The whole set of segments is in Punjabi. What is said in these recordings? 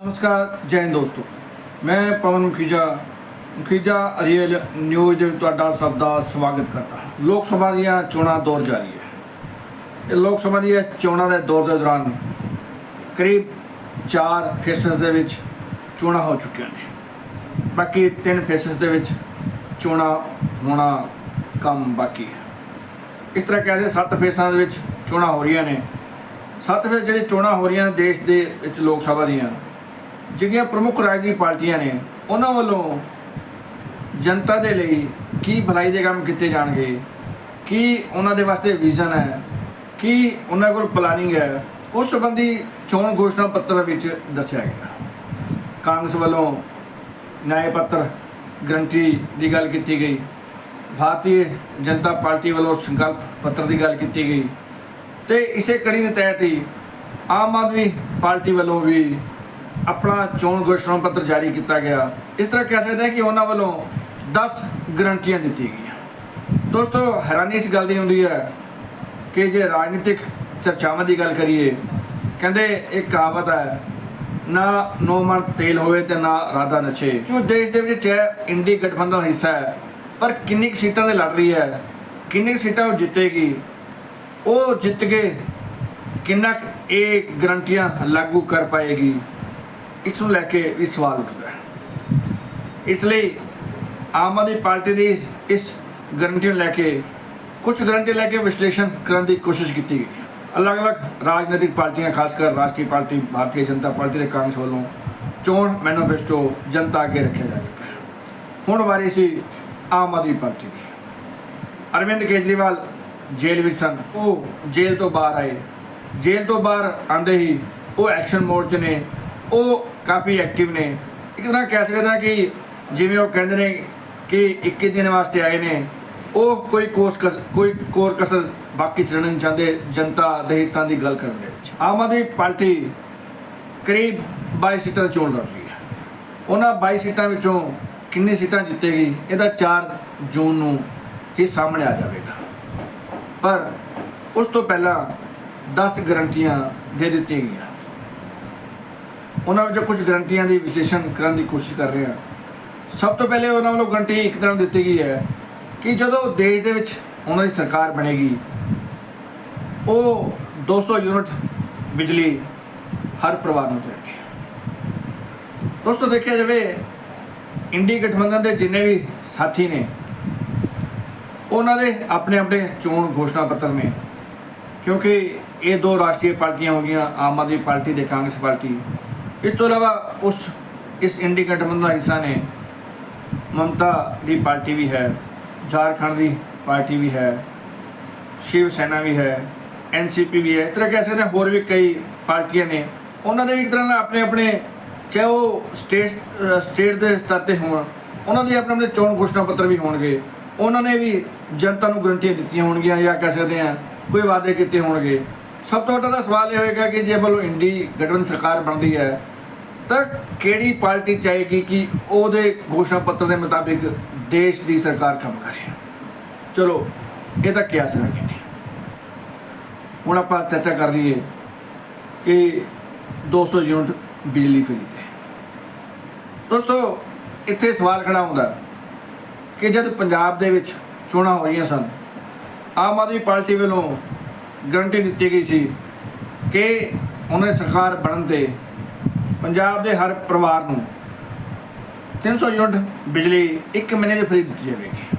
ਨਮਸਕਾਰ ਜੈ ਦੋਸਤੋ ਮੈਂ ਪਵਨ ਮੁਖੀਜਾ ਮੁਖੀਜਾ ਅਰੀਅਲ ਨਿਊਜ਼ ਦੇ ਤੁਹਾਡਾ ਸਭ ਦਾ ਸਵਾਗਤ ਕਰਦਾ ਲੋਕ ਸਭਾ ਦੀਆਂ ਚੋਣਾਂ ਦੌਰ ਜਾਰੀ ਹੈ ਇਹ ਲੋਕ ਸਭਾ ਦੀਆਂ ਚੋਣਾਂ ਦੇ ਦੌਰ ਦੇ ਦੌਰਾਨ ਕਰੀਬ 4 ਫੇਸਸ ਦੇ ਵਿੱਚ ਚੋਣਾਂ ਹੋ ਚੁੱਕੀਆਂ ਨੇ ਬਾਕੀ ਤਿੰਨ ਫੇਸਸ ਦੇ ਵਿੱਚ ਚੋਣਾਂ ਹੋਣਾ ਕੰਮ ਬਾਕੀ ਹੈ ਇਸ ਤਰ੍ਹਾਂ ਕਹਿੰਦੇ ਸੱਤ ਫੇਸਾਂ ਦੇ ਵਿੱਚ ਚੋਣਾਂ ਹੋ ਰਹੀਆਂ ਨੇ ਸੱਤ ਫੇਸ ਜਿਹੜੀ ਚੋਣਾਂ ਹੋ ਰਹੀਆਂ ਦੇਸ਼ ਦੇ ਵਿੱਚ ਲੋਕ ਸਭਾ ਦੀਆਂ ਜਿਹੜੀਆਂ ਪ੍ਰਮੁੱਖ ਰਾਜਨੀਤਿਕ ਪਾਰਟੀਆਂ ਨੇ, ਉਹਨਾਂ ਵੱਲੋਂ ਜਨਤਾ ਦੇ ਲਈ ਕੀ ਭਲਾਈ ਦੇ ਕੰਮ ਕੀਤੇ ਜਾਣਗੇ? ਕੀ ਉਹਨਾਂ ਦੇ ਵਾਸਤੇ ਵਿਜ਼ਨ ਹੈ? ਕੀ ਉਹਨਾਂ ਕੋਲ ਪਲਾਨਿੰਗ ਹੈ? ਉਸ ਸੰਬੰਧੀ ਚੋਣ ਘੋਸ਼ਣਾ ਪੱਤਰ ਵਿੱਚ ਦੱਸਿਆ ਗਿਆ। ਕਾਂਗਰਸ ਵੱਲੋਂ ਨਿਆਂ ਪੱਤਰ ਗਰੰਟੀ ਦੀ ਗੱਲ ਕੀਤੀ ਗਈ। ਭਾਰਤੀ ਜਨਤਾ ਪਾਰਟੀ ਵੱਲੋਂ ਸੰਕਲਪ ਪੱਤਰ ਦੀ ਗੱਲ ਕੀਤੀ ਗਈ। ਤੇ ਇਸੇ ਕੜੀ ਦੇ ਤਹਿਤ ਹੀ ਆਮ ਆਦਮੀ ਪਾਰਟੀ ਵੱਲੋਂ ਵੀ ਆਪਣਾ ਚੋਣ ਘੋਸ਼ਣਾ ਪੱਤਰ ਜਾਰੀ ਕੀਤਾ ਗਿਆ। ਇਸ ਤਰ੍ਹਾਂ ਕਹਿ ਸਕਦੇ ਹਾਂ ਕਿ ਉਹਨਾਂ ਵੱਲੋਂ 10 ਗਰੰਟੀਆਂ ਦਿੱਤੀਆਂ ਗਈਆਂ। ਦੋਸਤੋ, ਹੈਰਾਨੀ ਇਸ ਗੱਲ ਦੀ ਹੁੰਦੀ ਹੈ ਕਿ ਜੇ ਰਾਜਨੀਤਿਕ ਚਰਚਾਵਾਂ ਦੀ ਗੱਲ ਕਰੀਏ, ਕਹਿੰਦੇ ਇੱਕ ਕਹਾਵਤ ਹੈ, ਨਾ ਨੋ ਮਨ ਤੇਲ ਹੋਵੇ ਤੇ ਨਾ ਰਾਧਾ ਨੱਚੇ। ਕਿਉਂ ਦੇਸ਼ ਦੇ ਵਿੱਚ ਚਾਹੇ ਇੰਡੀ ਗਠਬੰਧਨ ਹਿੱਸਾ ਹੈ, ਪਰ ਕਿੰਨੀ ਕੁ ਸੀਟਾਂ ਤੇ ਲੜ ਰਹੀ ਹੈ, ਕਿੰਨੀ ਸੀਟਾਂ ਉਹ ਜਿੱਤੇਗੀ, ਉਹ ਜਿੱਤ ਕੇ ਕਿੰਨਾ ਕੁ ਇਹ ਗਰੰਟੀਆਂ ਲਾਗੂ ਕਰ ਪਾਏਗੀ? ਇਸ ਨੂੰ ਲੈ ਕੇ ਵੀ ਸਵਾਲ ਉੱਠਦਾ ਇਸ ਲਈ ਆਮ ਆਦਮੀ ਪਾਰਟੀ ਦੀ ਇਸ ਗਰੰਟੀ ਨੂੰ ਲੈ ਕੇ ਕੁਝ ਗਰੰਟੀ ਲੈ ਕੇ ਵਿਸ਼ਲੇਸ਼ਣ ਕਰਨ ਦੀ ਕੋਸ਼ਿਸ਼ ਕੀਤੀ ਗਈ ਅਲੱਗ-ਅਲੱਗ ਰਾਜਨੀਤਿਕ ਪਾਰਟੀਆਂ ਖਾਸ ਕਰ ਰਾਸ਼ਟਰੀ ਪਾਰਟੀ, ਭਾਰਤੀ ਜਨਤਾ ਪਾਰਟੀ ਦੇ ਕਾਂਗਰਸ ਵੱਲੋਂ ਚੋਣ ਮੈਨੀਫੈਸਟੋ ਜਨਤਾ ਅੱਗੇ ਰੱਖਿਆ ਜਾ ਚੁੱਕਾ ਹੈ। ਹੁਣ ਵਾਰੀ ਸੀ ਆਮ ਆਦਮੀ ਪਾਰਟੀ ਦੀ। ਅਰਵਿੰਦ ਕੇਜਰੀਵਾਲ ਜੇਲ੍ਹ ਵਿੱਚ ਸਨ। ਉਹ ਜੇਲ੍ਹ ਤੋਂ ਬਾਹਰ ਆਏ। ਜੇਲ੍ਹ ਤੋਂ ਬਾਹਰ ਆਂਦੇ ਹੀ ਉਹ ਐਕਸ਼ਨ ਮੋਡ 'ਚ ਨੇ ਉਹ ਕਾਫੀ ਐਕਟਿਵ ਨੇ। ਇੱਕ ਤਰ੍ਹਾਂ ਕਹਿ ਸਕਦੇ ਹਾਂ ਕਿ ਜਿਵੇਂ ਉਹ ਕਹਿੰਦੇ ਨੇ ਕਿ 21 ਦਿਨ ਵਾਸਤੇ ਆਏ ਨੇ, ਉਹ ਕੋਈ ਕੋਸ ਕਸ, ਕੋਈ ਕੋਰ ਕਸਰ ਬਾਕੀ ਛੱਡਣਾ ਨਹੀਂ ਚਾਹੁੰਦੇ, ਜਨਤਾ ਦੇ ਹਿੱਤਾਂ ਦੀ ਗੱਲ ਕਰਨ ਦੇ ਵਿੱਚ। ਆਮ ਆਦਮੀ ਪਾਰਟੀ ਕਰੀਬ 22 ਸੀਟਾਂ ਚੋਣ ਲੜ ਰਹੀ ਹੈ। ਉਹਨਾਂ 22 ਸੀਟਾਂ ਵਿੱਚੋਂ ਕਿੰਨੀ ਸੀਟਾਂ ਜਿੱਤੇਗੀ, ਇਹਦਾ 4 ਜੂਨ ਨੂੰ ਹੀ ਸਾਹਮਣੇ ਆ ਜਾਵੇਗਾ। ਪਰ ਉਸ ਤੋਂ ਪਹਿਲਾਂ 10 ਗਰੰਟੀਆਂ ਦੇ ਦਿੱਤੀਆਂ ਗਈਆਂ। ਉਹਨਾਂ ਵਿੱਚੋਂ ਕੁਝ ਗਰੰਟੀਆਂ ਦੀ ਵਿਸ਼ਲੇਸ਼ਣ ਕਰਨ ਦੀ ਕੋਸ਼ਿਸ਼ ਕਰ ਰਹੇ ਹਾਂ। ਸਭ ਤੋਂ ਪਹਿਲੇ ਉਹਨਾਂ ਵੱਲੋਂ ਗਰੰਟੀ ਇੱਕ ਤਰ੍ਹਾਂ ਦਿੱਤੀ ਗਈ ਹੈ ਕਿ ਜਦੋਂ ਦੇਸ਼ ਦੇ ਵਿੱਚ ਉਹਨਾਂ ਦੀ ਸਰਕਾਰ ਬਣੇਗੀ, ਉਹ 200 ਯੂਨਿਟ ਬਿਜਲੀ ਹਰ ਪਰਿਵਾਰ ਨੂੰ ਦੇਣਗੇ। ਦੋਸਤੋ, ਦੇਖਿਆ ਜਾਵੇ, ਇੰਡੀ ਗਠਬੰਧਨ ਦੇ ਜਿੰਨੇ ਵੀ ਸਾਥੀ ਨੇ, ਉਹਨਾਂ ਦੇ ਆਪਣੇ ਆਪਣੇ ਚੋਣ ਘੋਸ਼ਣਾ ਪੱਤਰ ਨੇ, ਕਿਉਂਕਿ ਇਹ ਦੋ ਰਾਸ਼ਟਰੀ ਪਾਰਟੀਆਂ ਹੋ ਗਈਆਂ ਆਮ ਆਦਮੀ ਪਾਰਟੀ ਤੇ ਕਾਂਗਰਸ ਪਾਰਟੀ। ਇਸ ਤੋਂ ਇਲਾਵਾ ਉਸ, ਇਸ ਇੰਡੀ ਗਠਬੰਧਨ ਦਾ ਹਿੱਸਾ ਨੇ ਮਮਤਾ ਦੀ ਪਾਰਟੀ ਵੀ ਹੈ, ਝਾਰਖੰਡ ਦੀ ਪਾਰਟੀ ਵੀ ਹੈ, ਸ਼ਿਵ ਸੈਨਾ ਵੀ ਹੈ ਐਨਸੀਪੀ ਵੀ ਹੈ, ਇਸ ਤਰ੍ਹਾਂ ਕਹਿ ਸਕਦੇ ਹਾਂ ਹੋਰ ਵੀ ਕਈ ਪਾਰਟੀਆਂ ਨੇ। ਉਹਨਾਂ ਦੇ ਵੀ ਇੱਕ ਤਰ੍ਹਾਂ ਨਾਲ ਆਪਣੇ ਆਪਣੇ, ਚਾਹੇ ਉਹ ਸਟੇਟ ਸਟੇਟ ਦੇ ਸਤਰ ਤੇ ਹੋਣ, ਉਹਨਾਂ ਦੇ ਆਪਣੇ ਆਪਣੇ ਚੋਣ ਘੋਸ਼ਣਾ ਪੱਤਰ ਵੀ ਹੋਣਗੇ। ਉਹਨਾਂ ਨੇ ਵੀ ਜਨਤਾ ਨੂੰ ਗਰੰਟੀਆਂ ਦਿੱਤੀਆਂ ਹੋਣਗੀਆਂ ਜਾਂ ਕਹਿ ਸਕਦੇ ਹਾਂ ਕੋਈ ਵਾਅਦੇ ਕੀਤੇ ਹੋਣਗੇ। ਸਭ ਤੋਂ ਵੱਡਾ ਤਾਂ ਸਵਾਲ ਇਹ ਹੋਏਗਾ ਕਿ ਜੇ ਵੱਲੋਂ ਇੰਡੀ ਗਠਬੰਧਨ ਸਰਕਾਰ ਬਣਦੀ ਹੈ ਤਾਂ ਕਿਹੜੀ ਪਾਰਟੀ ਚਾਹੇਗੀ ਕਿ ਉਹਦੇ ਘੋਸ਼ਣਾ ਪੱਤਰ ਦੇ ਮੁਤਾਬਿਕ ਦੇਸ਼ ਦੀ ਸਰਕਾਰ ਕੰਮ ਕਰੇ? ਚਲੋ, ਇਹ ਤਾਂ ਕਿਆਸ ਲੱਗੇ ਨੇ ਹੁਣ ਆਪਾਂ ਚਰਚਾ ਕਰ ਲਈਏ ਕਿ 200 ਯੂਨਿਟ ਬਿਜਲੀ ਫਰੀ ਤੇ। ਦੋਸਤੋ, ਇੱਥੇ ਸਵਾਲ ਖੜਾ ਹੁੰਦਾ ਕਿ ਜਦ ਪੰਜਾਬ ਦੇ ਵਿੱਚ ਚੋਣਾਂ ਹੋ ਰਹੀਆਂ ਸਨ, ਆਮ ਆਦਮੀ ਪਾਰਟੀ ਵੱਲੋਂ ਗਰੰਟੀ ਦਿੱਤੀ ਗਈ ਸੀ ਕਿ ਉਹਨਾਂ ਦੀ ਸਰਕਾਰ ਬਣਨ ਤੇ ਪੰਜਾਬ ਦੇ ਹਰ ਪਰਿਵਾਰ ਨੂੰ 300 ਯੂਨਿਟ ਬਿਜਲੀ ਇੱਕ ਮਹੀਨੇ ਦੀ ਫਰੀ ਦਿੱਤੀ ਜਾਵੇਗੀ।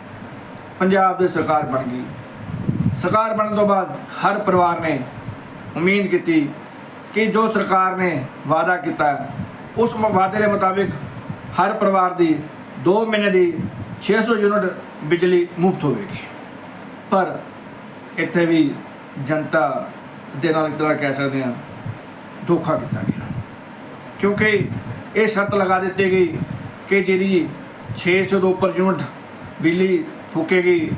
ਪੰਜਾਬ ਦੀ ਸਰਕਾਰ ਬਣ ਗਈ। ਸਰਕਾਰ ਬਣਨ ਤੋਂ ਬਾਅਦ ਹਰ ਪਰਿਵਾਰ ਨੇ ਉਮੀਦ ਕੀਤੀ ਕਿ ਜੋ ਸਰਕਾਰ ਨੇ ਵਾਅਦਾ ਕੀਤਾ, ਉਸ ਵਾਅਦੇ ਦੇ ਮੁਤਾਬਿਕ ਹਰ ਪਰਿਵਾਰ ਦੀ 2 ਮਹੀਨੇ ਦੀ 600 ਯੂਨਿਟ ਬਿਜਲੀ ਮੁਫਤ ਹੋਵੇਗੀ। ਪਰ ਇੱਥੇ ਵੀ ਜਨਤਾ ਦੇ ਨਾਲ ਇੱਕ ਤਰ੍ਹਾਂ ਕਹਿ ਸਕਦੇ ਹਾਂ, ਧੋਖਾ ਕੀਤਾ ਗਿਆ। ਕਿਉਂਕਿ ਇਹ ਸ਼ਰਤ ਲਗਾ ਦਿੱਤੀ ਗਈ ਕਿ ਜਿਹੜੀ 600 ਤੋਂ ਉੱਪਰ ਯੂਨਿਟ ਬਿਜਲੀ ਫੂਕੇਗੀ,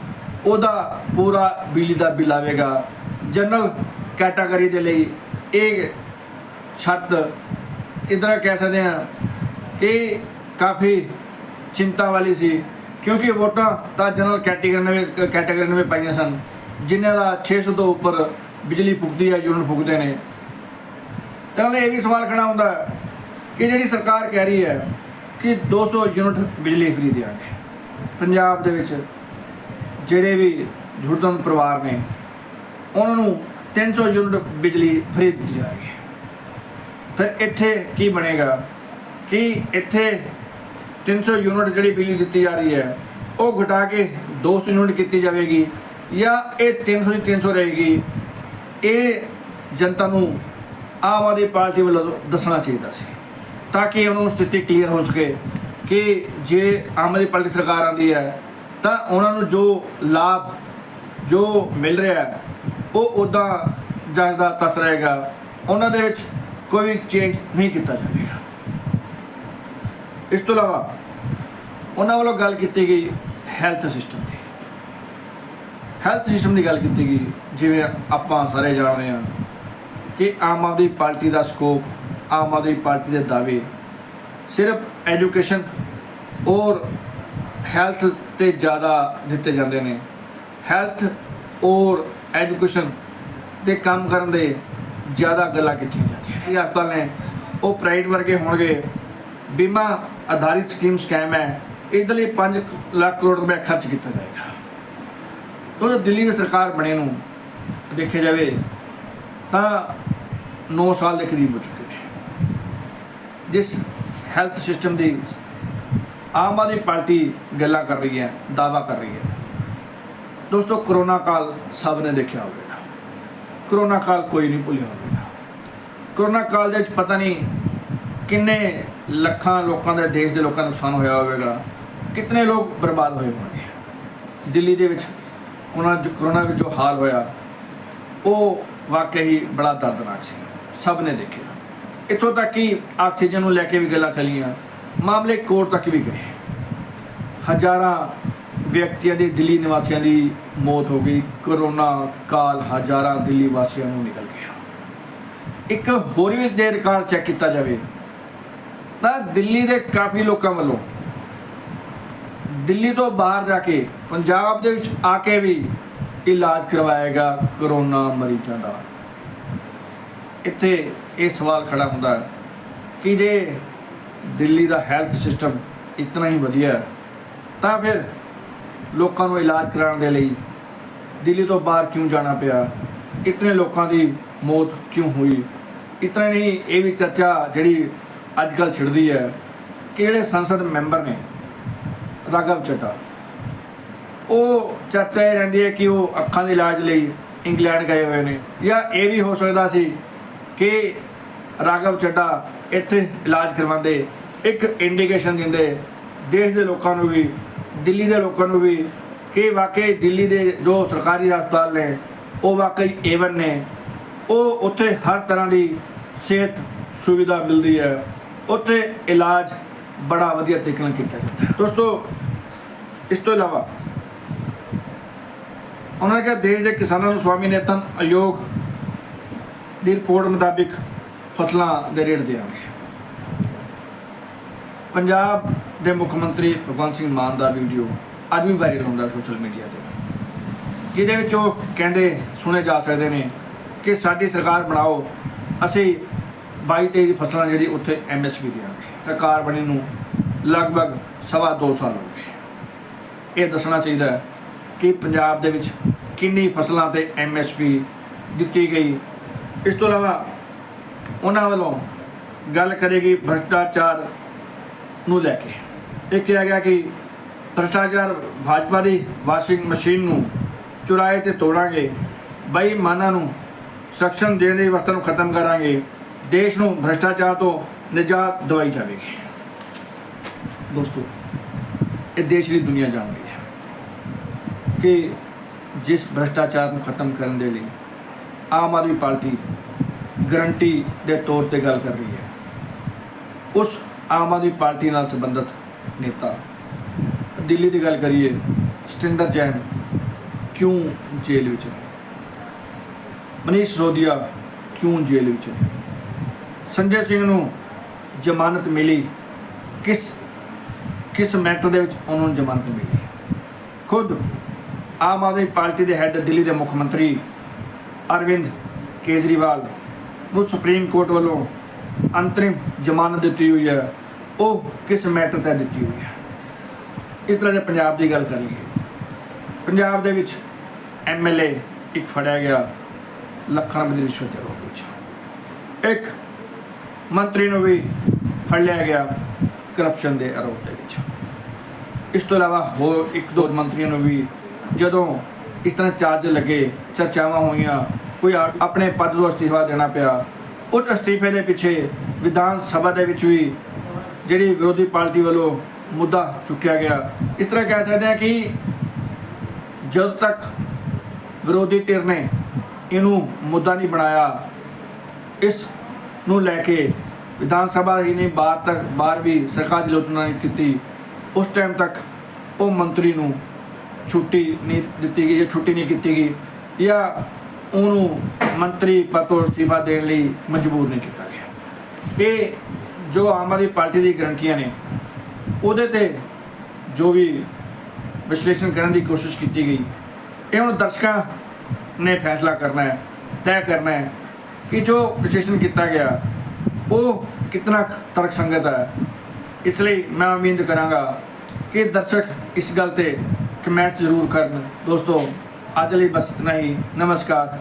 ਉਹਦਾ ਪੂਰਾ ਬਿਜਲੀ ਦਾ ਬਿੱਲ ਆਵੇਗਾ। ਜਨਰਲ ਕੈਟਾਗਰੀ ਦੇ ਲਈ ਇਹ ਸ਼ਰਤ ਇਦਾਂ ਕਹਿ ਸਕਦੇ ਹਾਂ ਕਿ ਕਾਫੀ ਚਿੰਤਾ ਵਾਲੀ ਸੀ, ਕਿਉਂਕਿ ਵੋਟਾਂ ਤਾਂ ਜਨਰਲ ਕੈਟਾਗਰੀ ਨੇ ਕੈਟਾਗਰੀ ਨੇ ਵੀ ਪਾਈਆਂ ਸਨ, ਜਿਨ੍ਹਾਂ ਦਾ 600 ਤੋਂ ਉੱਪਰ ਬਿਜਲੀ ਫੁੱਕਦੀ ਹੈ, ਯੂਨਿਟ ਫੁੱਕਦੇ ਨੇ। ਤਾਂ ਇਹ ਵੀ ਸਵਾਲ ਖੜਾ ਹੁੰਦਾ ਕਿ ਜਿਹੜੀ ਸਰਕਾਰ ਕਹਿ ਰਹੀ ਹੈ ਕਿ 200 ਯੂਨਿਟ ਬਿਜਲੀ ਫ੍ਰੀ ਦਿਆਂਗੇ ਪੰਜਾਬ ਦੇ ਵਿੱਚ ਜਿਹੜੇ ਵੀ ਜ਼ਰੂਰਤਮੰਦ ਪਰਿਵਾਰ ਨੇ, ਉਹਨਾਂ ਨੂੰ 300 ਯੂਨਿਟ ਬਿਜਲੀ ਫ੍ਰੀ ਦਿੱਤੀ ਜਾ ਰਹੀ ਹੈ। ਫਿਰ ਇੱਥੇ ਕੀ ਬਣੇਗਾ ਕਿ ਇੱਥੇ 300 ਯੂਨਿਟ ਜਿਹੜੀ ਬਿਜਲੀ ਦਿੱਤੀ ਜਾ ਰਹੀ ਹੈ, ਉਹ ਘਟਾ ਕੇ 200 ਯੂਨਿਟ ਕੀਤੀ ਜਾਵੇਗੀ ਜਾਂ ਇਹ 300 ਦੀ 300 ਰਹੇਗੀ। ਇਹ ਜਨਤਾ ਨੂੰ ਆਮ ਆਦਮੀ ਪਾਰਟੀ ਵੱਲੋਂ ਦੱਸਣਾ ਚਾਹੀਦਾ ਸੀ। ਤਾਂ ਕਿ ਉਹਨਾਂ ਨੂੰ ਸਥਿਤੀ ਕਲੀਅਰ ਹੋ ਸਕੇ ਕਿ ਜੇ ਆਮ ਆਦਮੀ ਪਾਰਟੀ ਸਰਕਾਰ ਆਉਂਦੀ ਹੈ, ਤਾਂ ਉਹਨਾਂ ਨੂੰ ਜੋ ਲਾਭ, ਜੋ ਮਿਲ ਰਿਹਾ ਹੈ, ਉਹ ਉਦਾਂ ਜੱਜਦਾ ਤਸ ਰਹੇਗਾ। ਉਹਨਾਂ ਦੇ ਵਿੱਚ ਕੋਈ ਚੇਂਜ ਨਹੀਂ ਕੀਤਾ ਜਾਵੇਗਾ। ਇਸ ਤੋਂ ਇਲਾਵਾ ਉਹਨਾਂ ਵੱਲੋਂ ਗੱਲ ਕੀਤੀ ਗਈ ਹੈਲਥ ਸਿਸਟਮ ਦੀ। ਹੈਲਥ ਸਿਸਟਮ ਦੀ ਗੱਲ ਕੀਤੀ ਗਈ, ਜਿਵੇਂ ਆਪਾਂ ਸਾਰੇ ਜਾਣਦੇ ਹਾਂ ਕਿ ਆਮ ਆਦਮੀ ਪਾਰਟੀ ਦਾ ਸਕੋਪ ਆਮ ਆਦਮੀ ਪਾਰਟੀ ਦੇ ਦਾਅਵੇ। ਸਿਰਫ ਐਜੂਕੇਸ਼ਨ ਔਰ ਹੈਲਥ ਤੇ ਜ਼ਿਆਦਾ ਦਿੱਤੇ ਜਾਂਦੇ ਨੇ। ਹੈਲਥ ਔਰ ਐਜੂਕੇਸ਼ਨ ਦੇ ਕੰਮ ਕਰਨ ਦੇ ਜ਼ਿਆਦਾ ਗੱਲਾਂ ਕੀਤੀਆਂ ਜਾਂਦੀਆਂ ਇਹ ਹਸਪਤਾਲ ਨੇ ਉਹ ਪ੍ਰਾਈਵੇਟ ਵਰਗੇ ਹੋਣਗੇ। ਬੀਮਾ ਆਧਾਰਿਤ ਸਕੀਮ ਸਕੈਮ ਹੈ। ਇਹਦੇ ਲਈ 5 ਲੱਖ ਕਰੋੜ ਰੁਪਏ ਖਰਚ ਕੀਤਾ ਜਾਏਗਾ। ਤੋਂ ਦਿੱਲੀ ਦੀ ਸਰਕਾਰ ਬਣੇ ਨੂੰ ਦੇਖਿਆ ਜਾਵੇ ਤਾਂ 9 ਸਾਲ ਦੇ ਕਰੀਬ ਹੋ ਚੁੱਕੇ ਜਿਸ ਹੈਲਥ ਸਿਸਟਮ ਦੀ ਆਮ ਆਦਮੀ ਪਾਰਟੀ ਗੱਲਾਂ ਕਰ ਰਹੀ ਹੈ ਦਾਵਾ ਕਰ ਰਹੀ ਹੈ। ਦੋਸਤੋ, ਕਰੋਨਾ ਕਾਲ ਸਭ ਨੇ ਦੇਖਿਆ ਹੋਵੇਗਾ। ਕਰੋਨਾ ਕਾਲ ਕੋਈ ਨਹੀਂ ਭੁੱਲਿਆ ਹੋਵੇਗਾ। ਕਰੋਨਾ ਕਾਲ ਦੇ ਵਿੱਚ ਪਤਾ ਨਹੀਂ ਕਿੰਨੇ ਲੱਖਾਂ ਲੋਕਾਂ ਦੇ ਦੇਸ਼ ਦੇ ਲੋਕਾਂ ਦਾ ਨੁਕਸਾਨ ਹੋਇਆ ਹੋਵੇਗਾ ਕਿੰਨੇ ਲੋਕ ਬਰਬਾਦ ਹੋਏ ਹੋਣਗੇ। ਦਿੱਲੀ ਦੇ ਵਿੱਚ ਉਹਨਾਂ ਕਰੋਨਾ ਵਿੱਚ ਜੋ ਹਾਲ ਹੋਇਆ, ਉਹ ਵਾਕਈ ਹੀ ਬੜਾ ਦਰਦਨਾਕ ਸੀ। ਸਭ ਨੇ ਦੇਖਿਆ। ਇੱਥੋਂ ਤੱਕ ਕਿ ਆਕਸੀਜਨ ਨੂੰ ਲੈ ਕੇ ਵੀ ਗੱਲਾਂ ਚੱਲੀਆਂ। ਮਾਮਲੇ ਕੋਰਟ ਤੱਕ ਵੀ ਗਏ। ਹਜ਼ਾਰਾਂ ਵਿਅਕਤੀਆਂ ਦੀ, ਦਿੱਲੀ ਨਿਵਾਸੀਆਂ ਦੀ ਮੌਤ ਹੋ ਗਈ। ਕਰੋਨਾ ਕਾਲ ਹਜ਼ਾਰਾਂ ਦਿੱਲੀ ਵਾਸੀਆਂ ਨੂੰ ਨਿਕਲ ਗਿਆ। ਇੱਕ ਹੋਰ ਵੀ ਜੇ ਰਿਕਾਰਡ ਚੈੱਕ ਕੀਤਾ ਜਾਵੇ, ਤਾਂ ਦਿੱਲੀ ਦੇ ਕਾਫੀ ਲੋਕਾਂ ਵੱਲੋਂ ਦਿੱਲੀ ਤੋਂ ਬਾਹਰ ਜਾ ਕੇ ਪੰਜਾਬ ਦੇ ਵਿੱਚ ਆ ਕੇ ਵੀ ਇਲਾਜ ਕਰਵਾਏਗਾ ਕਰੋਨਾ ਮਰੀਜ਼ਾਂ ਦਾ। ਇੱਥੇ ਇਹ ਸਵਾਲ ਖੜਾ ਹੁੰਦਾ ਕਿ ਜੇ ਦਿੱਲੀ ਦਾ ਹੈਲਥ ਸਿਸਟਮ ਇਤਨਾ ਹੀ ਵਧੀਆ ਤਾਂ ਫਿਰ ਲੋਕਾਂ ਨੂੰ ਇਲਾਜ ਕਰਾਉਣ ਦੇ ਲਈ ਦਿੱਲੀ ਤੋਂ ਬਾਹਰ ਕਿਉਂ ਜਾਣਾ ਪਿਆ? ਇਤਨੇ ਲੋਕਾਂ ਦੀ ਮੌਤ ਕਿਉਂ ਹੋਈ? ਇਤਨਾ ਨਹੀਂ, ਇਹ ਵੀ ਚਰਚਾ ਜਿਹੜੀ ਅੱਜ ਕੱਲ੍ਹ ਛਿੜਦੀ ਹੈ ਕਿ ਜਿਹੜੇ ਸੰਸਦ ਮੈਂਬਰ ਨੇ? ਰਾਘਵ ਚੱਡਾ ਉਹ ਚਰਚਾ ਇਹ ਰਹਿੰਦੀ ਹੈ ਕਿ ਉਹ ਅੱਖਾਂ ਦੇ ਇਲਾਜ ਲਈ ਇੰਗਲੈਂਡ ਗਏ ਹੋਏ ਨੇ ਜਾਂ ਇਹ ਵੀ ਹੋ ਸਕਦਾ ਸੀ ਕਿ ਰਾਘਵ ਚੱਡਾ ਇੱਥੇ ਇਲਾਜ ਕਰਵਾਉਂਦੇ, ਇੱਕ ਇੰਡੀਕੇਸ਼ਨ ਦਿੰਦੇ, ਦੇਸ਼ ਦੇ ਲੋਕਾਂ ਨੂੰ ਵੀ, ਦਿੱਲੀ ਦੇ ਲੋਕਾਂ ਨੂੰ ਵੀ, ਕਿ ਵਾਕਈ ਦਿੱਲੀ ਦੇ ਜੋ ਸਰਕਾਰੀ ਹਸਪਤਾਲ ਨੇ, ਉਹ ਵਾਕਈ ਏਵਨ ਨੇ, ਉਹ ਉੱਥੇ ਹਰ ਤਰ੍ਹਾਂ ਦੀ ਸਿਹਤ ਸੁਵਿਧਾ ਮਿਲਦੀ ਹੈ, ਉੱਥੇ ਇਲਾਜ ਬੜਾ ਵਧੀਆ ਤਰੀਕੇ ਨਾਲ ਕੀਤਾ ਜਾਂਦਾ ਹੈ। ਦੋਸਤੋ, ਇਸ ਤੋਂ ਇਲਾਵਾ, ਉਹਨਾਂ ਨੇ ਕਿਹਾ ਦੇਸ਼ ਦੇ ਕਿਸਾਨਾਂ ਨੂੰ ਸਵਾਮੀ ਨੇਤਨ ਆਯੋਗ ਦੀ ਰਿਪੋਰਟ ਮੁਤਾਬਿਕ ਫਸਲਾਂ ਦੇ ਰੇਟ ਦੇਵਾਂਗੇ ਪੰਜਾਬ ਦੇ ਮੁੱਖ ਮੰਤਰੀ ਭਗਵੰਤ ਸਿੰਘ ਮਾਨ ਦਾ ਵੀਡੀਓ ਅੱਜ ਵੀ ਵਾਇਰਲ ਹੁੰਦਾ ਸੋਸ਼ਲ ਮੀਡੀਆ ਤੇ। ਜਿਹਦੇ ਵਿੱਚ ਉਹ ਕਹਿੰਦੇ ਸੁਣੇ ਜਾ ਸਕਦੇ ਨੇ ਕਿ ਸਾਡੀ ਸਰਕਾਰ ਬਣਾਓ, ਅਸੀਂ 22 23 ਫਸਲਾਂ ਜਿਹੜੀ ਉੱਥੇ ਐਮਐਸਪੀ ਦੇਵਾਂਗੇ ਸਰਕਾਰ ਬਣੀ ਨੂੰ ਲਗਭਗ ਸਵਾ ਦੋ ਸਾਲ ਹੋ ਗਏ। ਇਹ ਦੱਸਣਾ ਚਾਹੀਦਾ ਕਿ ਪੰਜਾਬ ਦੇ ਵਿੱਚ ਕਿੰਨੀ ਫਸਲਾਂ ਤੇ ਐਮਐਸਪੀ ਦਿੱਤੀ ਗਈ ਇਸ ਤੋਂ ਇਲਾਵਾ ਉਹਨਾਂ ਵੱਲੋਂ ਗੱਲ ਕਰੇਗੀ ਭ੍ਰਸ਼ਟਾਚਾਰ ਨੂੰ ਲੈ ਕੇ। ਇਹ ਕਿਹਾ ਗਿਆ ਕਿ ਭ੍ਰਸ਼ਟਾਚਾਰ ਭਾਜਪਾ ਦੀ ਵਾਸ਼ਿੰਗ ਮਸ਼ੀਨ ਨੂੰ ਚੁਰਾਏ ਤੇ ਤੋੜਾਂਗੇ ਬੇਈਮਾਨਾਂ ਨੂੰ ਸਖਸ਼ਨ ਦੇਣ ਦੀ ਵਸਤਾਂ ਨੂੰ ਖਤਮ ਕਰਾਂਗੇ, ਦੇਸ਼ ਨੂੰ ਭ੍ਰਸ਼ਟਾਚਾਰ ਤੋਂ ਨਿਜਾਤ ਦਵਾਈ ਜਾਵੇਗੀ। ਦੋਸਤੋ, ਇਹ ਦੇਸ਼ ਦੀ ਦੁਨੀਆ ਜਾਣ ਗਈ ਹੈ ਕਿ ਜਿਸ ਭ੍ਰਸ਼ਟਾਚਾਰ ਨੂੰ ਖਤਮ ਕਰਨ ਦੇ ਲਈ ਆਮ ਆਦਮੀ ਪਾਰਟੀ ਗਰੰਟੀ ਦੇ ਤੌਰ ਤੇ ਗੱਲ ਕਰ ਰਹੀ ਹੈ। ਉਸ ਆਮ ਆਦਮੀ ਪਾਰਟੀ ਨਾਲ ਸੰਬੰਧਿਤ ਨੇਤਾ, ਦਿੱਲੀ ਦੀ ਗੱਲ ਕਰੀਏ, ਸਤਿੰਦਰ ਜੈਨ ਕਿਉਂ ਜੇਲ੍ਹ ਵਿੱਚ ਨੇ? ਮਨੀਸ਼ ਰੋਦੀਆ ਕਿਉਂ ਜੇਲ੍ਹ ਵਿੱਚ ਨੇ? ਸੰਜੇ ਸਿੰਘ ਨੂੰ ਜ਼ਮਾਨਤ ਮਿਲੀ, ਕਿਸ ਕਿਸ ਮੈਟਰ ਦੇ ਵਿੱਚ ਉਹਨਾਂ ਨੂੰ ਜ਼ਮਾਨਤ ਮਿਲੀ? ਖੁਦ ਆਮ ਆਦਮੀ ਪਾਰਟੀ ਦੇ ਹੈੱਡ ਦਿੱਲੀ ਦੇ ਮੁੱਖ ਮੰਤਰੀ ਅਰਵਿੰਦ ਕੇਜਰੀਵਾਲ ਨੂੰ ਸੁਪਰੀਮ ਕੋਰਟ ਵੱਲੋਂ ਅੰਤਰਿਮ ਜ਼ਮਾਨਤ ਦਿੱਤੀ ਹੋਈ ਹੈ। ਉਹ ਕਿਸ ਮੈਟਰ ਤੇ ਦਿੱਤੀ ਹੋਈ ਹੈ? ਇਸ ਤਰ੍ਹਾਂ ਜੇ ਪੰਜਾਬ ਦੀ ਗੱਲ ਕਰ ਲਈਏ, ਪੰਜਾਬ ਦੇ ਵਿੱਚ ਐਮਐਲਏ ਇੱਕ ਫੜਿਆ ਗਿਆ ਲੱਖਾਂ ਰੁਪਏ ਦੀ ਰਿਸ਼ਵਤ ਦੇ ਰੋਪ ਵਿੱਚ। ਇੱਕ ਮੰਤਰੀ ਨੂੰ ਵੀ ਫੜ ਲਿਆ ਗਿਆ ਕਰਪਸ਼ਨ ਦੇ ਆਰੋਪ ਦੇ ਵਿੱਚ। ਇਸ ਤੋਂ ਇਲਾਵਾ ਹੋਰ ਇੱਕ ਦੋ ਮੰਤਰੀਆਂ ਨੂੰ ਵੀ ਜਦੋਂ ਇਸ ਤਰ੍ਹਾਂ ਚਾਰਜ ਲੱਗੇ, ਚਰਚਾਵਾਂ ਹੋਈਆਂ ਕੋਈ ਆ- ਆਪਣੇ ਪਦ ਤੋਂ ਅਸਤੀਫਾ ਦੇਣਾ ਪਿਆ। ਉਸ ਅਸਤੀਫੇ ਦੇ ਪਿੱਛੇ ਵਿਧਾਨ ਸਭਾ ਦੇ ਵਿੱਚ ਵੀ ਜਿਹੜੀ ਵਿਰੋਧੀ ਪਾਰਟੀ ਵੱਲੋਂ ਮੁੱਦਾ ਚੁੱਕਿਆ ਗਿਆ। ਇਸ ਤਰ੍ਹਾਂ ਕਹਿ ਸਕਦੇ ਹਾਂ ਕਿ ਜਦ ਤੱਕ ਵਿਰੋਧੀ ਧਿਰ ਨੇ ਇਹਨੂੰ ਮੁੱਦਾ ਨਹੀਂ ਬਣਾਇਆ, ਇਸ ਨੂੰ ਲੈ ਕੇ ਵਿਧਾਨ ਸਭਾ ਹੀ ਨਹੀਂ ਬਾਹਰ ਤੱਕ ਬਾਹਰ ਵੀ ਸਰਕਾਰ ਦੀ ਆਲੋਚਨਾ ਨਹੀਂ ਕੀਤੀ। ਉਸ ਟਾਈਮ ਤੱਕ ਉਹ ਮੰਤਰੀ ਨੂੰ ਛੁੱਟੀ ਨਹੀਂ ਦਿੱਤੀ ਗਈ ਜਾਂ ਛੁੱਟੀ ਨਹੀਂ ਕੀਤੀ ਗਈ। ਜਾਂ ਉਹਨੂੰ ਮੰਤਰੀ ਪਦ ਤੋਂ ਅਸਤੀਫਾ ਦੇਣ ਲਈ ਮਜਬੂਰ ਨਹੀਂ ਕੀਤਾ ਗਿਆ। ਇਹ ਜੋ ਆਮ ਆਦਮੀ ਪਾਰਟੀ ਦੀ ਗਰੰਟੀਆਂ ਨੇ, ਉਹਦੇ ਤੇ ਜੋ ਵੀ ਵਿਸ਼ਲੇਸ਼ਣ ਕਰਨ ਦੀ ਕੋਸ਼ਿਸ਼ ਕੀਤੀ ਗਈ, ਇਹ ਹੁਣ ਦਰਸ਼ਕਾਂ ਨੇ ਫੈਸਲਾ ਕਰਨਾ ਹੈ, ਤੈਅ ਕਰਨਾ ਹੈ ਕਿ ਜੋ ਵਿਸ਼ਲੇਸ਼ਣ ਕੀਤਾ ਗਿਆ, ਉਹ ਕਿਤਨਾ ਤਰਕ ਸੰਗਤ ਹੈ। ਇਸ ਲਈ ਮੈਂ ਉਮੀਦ ਕਰਾਂਗਾ ਕਿ ਦਰਸ਼ਕ ਇਸ ਗੱਲ ਤੇ ਕਮੈਂਟ ਜ਼ਰੂਰ ਕਰਨ। ਦੋਸਤੋ ਅੱਜ ਲਈ ਬਸ ਇਤਨਾ ਹੀ। ਨਮਸਕਾਰ।